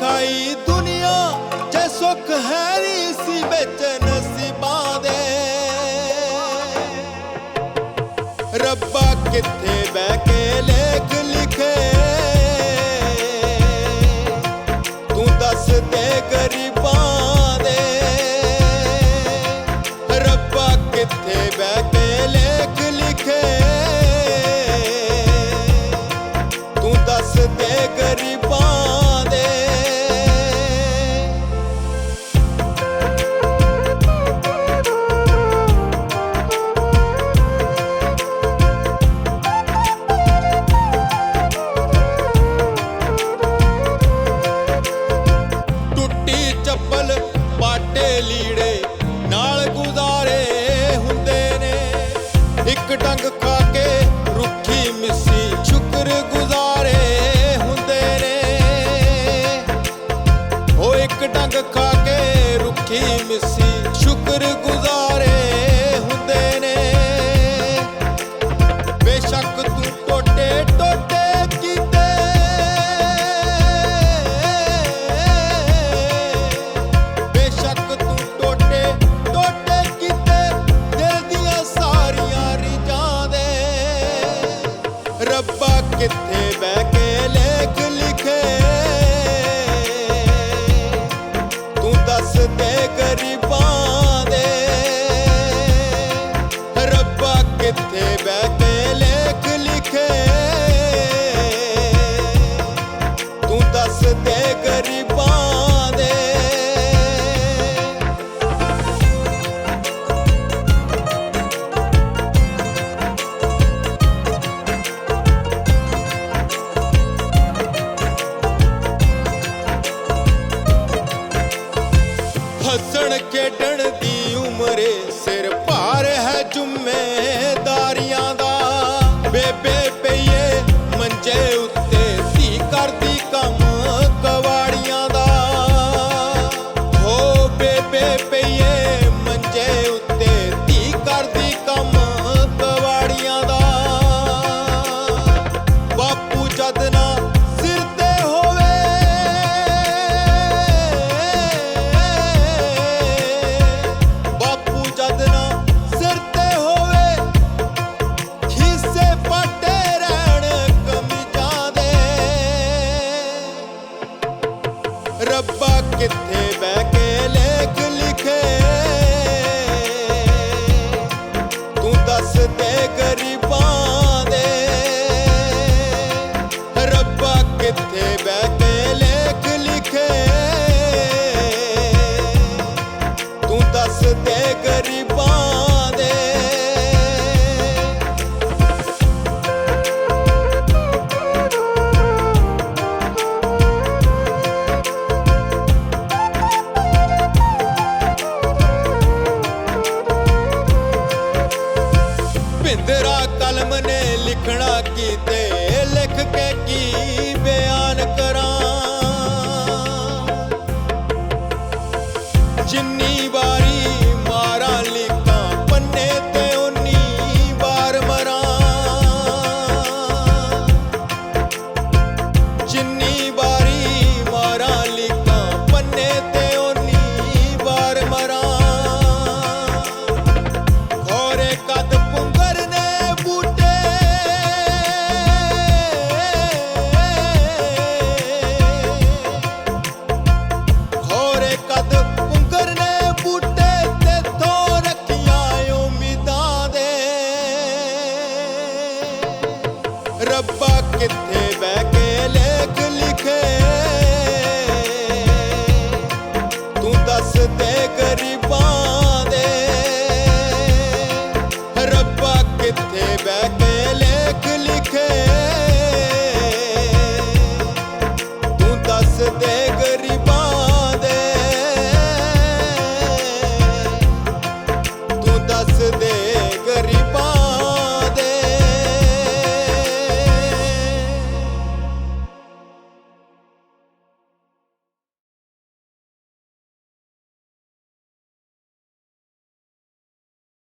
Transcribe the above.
ਖਾਈ ਦੁਨੀਆ, ਜੇ ਸੁਖ ਹੈ ਰੀ ਸੀ ਵਿੱਚ ਨਸੀਬਾਂ ਦੇ। ਰੱਬਾ ਕਿੱਥੇ ਬਹਿ ਕੇ ਲੇਖ ਲਿਖੇ? ਤੂੰ ਦੱਸ ਦੇ ਗਰੀਬਾਂ ਦੇ। ਰੱਬਾ ਕਿੱਥੇ ਬਹਿ ਕੇ ਲੇਖ ਲਿਖੇ? ਤੂੰ ਦੱਸ ਦੇ चपल पाटेली ਖੇਡਣ ਦੀ ਉਮਰੇ ਸਿਰ ਭਾਰ ਹੈ ਜ਼ਿੰਮੇਦਾਰੀਆਂ ਦਾ। ਬੇਬੇ ਪਈਏ ਮੰਜੇ ਉੱਤੇ ਸੀ ਕਰਦੀ ਕੰਮ ਕਵਾੜੀਆਂ ਦਾ। ਹੋ ਬੇਬੇ ਪਈਏ ਕਲਮ ਨੇ ਲਿਖਣਾ ਕੀਤੇ ਲਿਖ ਕੇ ਕੀ ਰੱਬਾ ਕਿੱਥੇ ਬਹਿ ਕੇ ਲੇਖ ਲਿਖੇ?